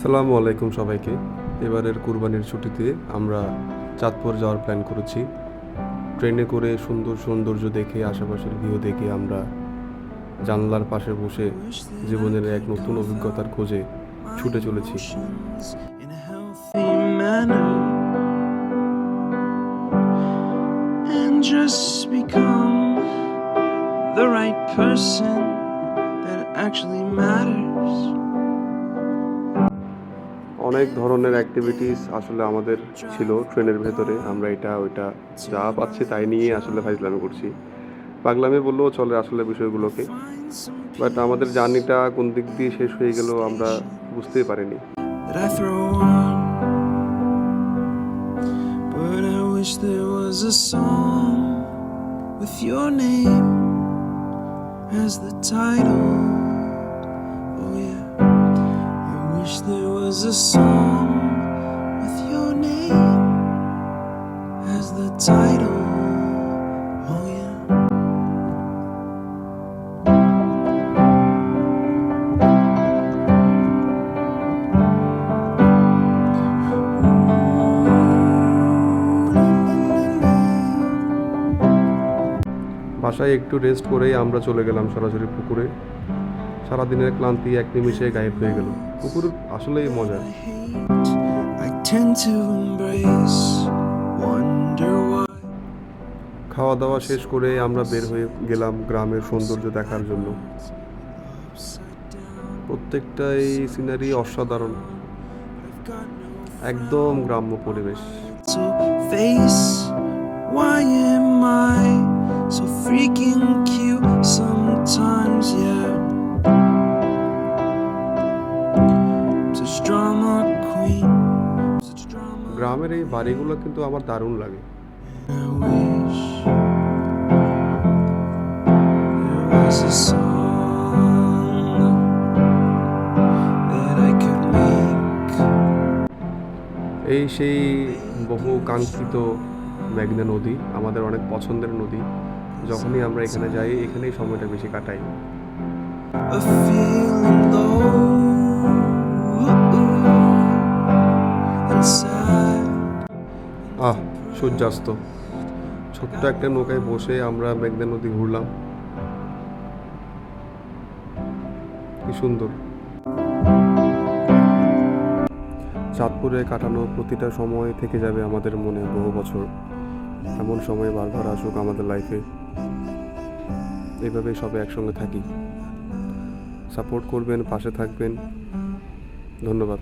আসসালামু আলাইকুম সবাইকে। এবারের কুরবানির ছুটিতে আমরা চাঁদপুর যাওয়ার প্ল্যান করেছি। ট্রেনে করে সুন্দর সৌন্দর্য দেখে, আশেপাশের ভিউ দেখে আমরা জানলার পাশে বসে জীবনের এক নতুন অভিজ্ঞতার খোঁজে ছুটে চলেছি। The right person that actually matters. অনেক ধরনের অ্যাক্টিভিটিস আসলে আমাদের ছিল ট্রেনের ভেতরে। আমরা এটা, ওইটা যা পাচ্ছি তাই নিয়ে আসলে ফাইজলামি করছি। পাগলামি বললেও চলে আসলে বিষয়গুলোকে। বাট আমাদের জার্নিটা কোন দিক দিয়ে শেষ হয়ে গেল আমরা বুঝতেই পারিনি। With your name as the title. Was a song with your name as the title. Oh. বাসায় একটু রেস্ট করেই আমরা চলে গেলাম সরাসরি পুকুরে সারাদিনের ক্লান্তি এক নিমিষে গায়েব হয়ে গেল। পুকুর আসলেই মজা. খাওয়া দাওয়া শেষ করে আমরা বের হয়ে গেলাম গ্রামের সৌন্দর্য দেখার জন্য। প্রত্যেকটাই সিনারি অসাধারণ। একদম গ্রাম্য পরিবেশ। গ্রামের এই বাড়িগুলো কিন্তু আমার দারুণ লাগে. এই সেই বহু কাঙ্ক্ষিত মেঘনা নদী, আমাদের অনেক পছন্দের নদী যখনই আমরা এখানে যাই, এখানেই সময়টা বেশি কাটাই সূর্যাস্ত। ছোট্ট একটা নৌকায় বসে আমরা মেঘনা নদী ঘুরলাম। কি সুন্দর। চাঁদপুরে কাটানো প্রতিটা সময় থেকে যাবে আমাদের মনে বহু বছর। এমন সময় বারবার আসুক আমাদের লাইফে এইভাবেই সবাই একসঙ্গে থাকি। সাপোর্ট করবেন, পাশে থাকবেন। ধন্যবাদ।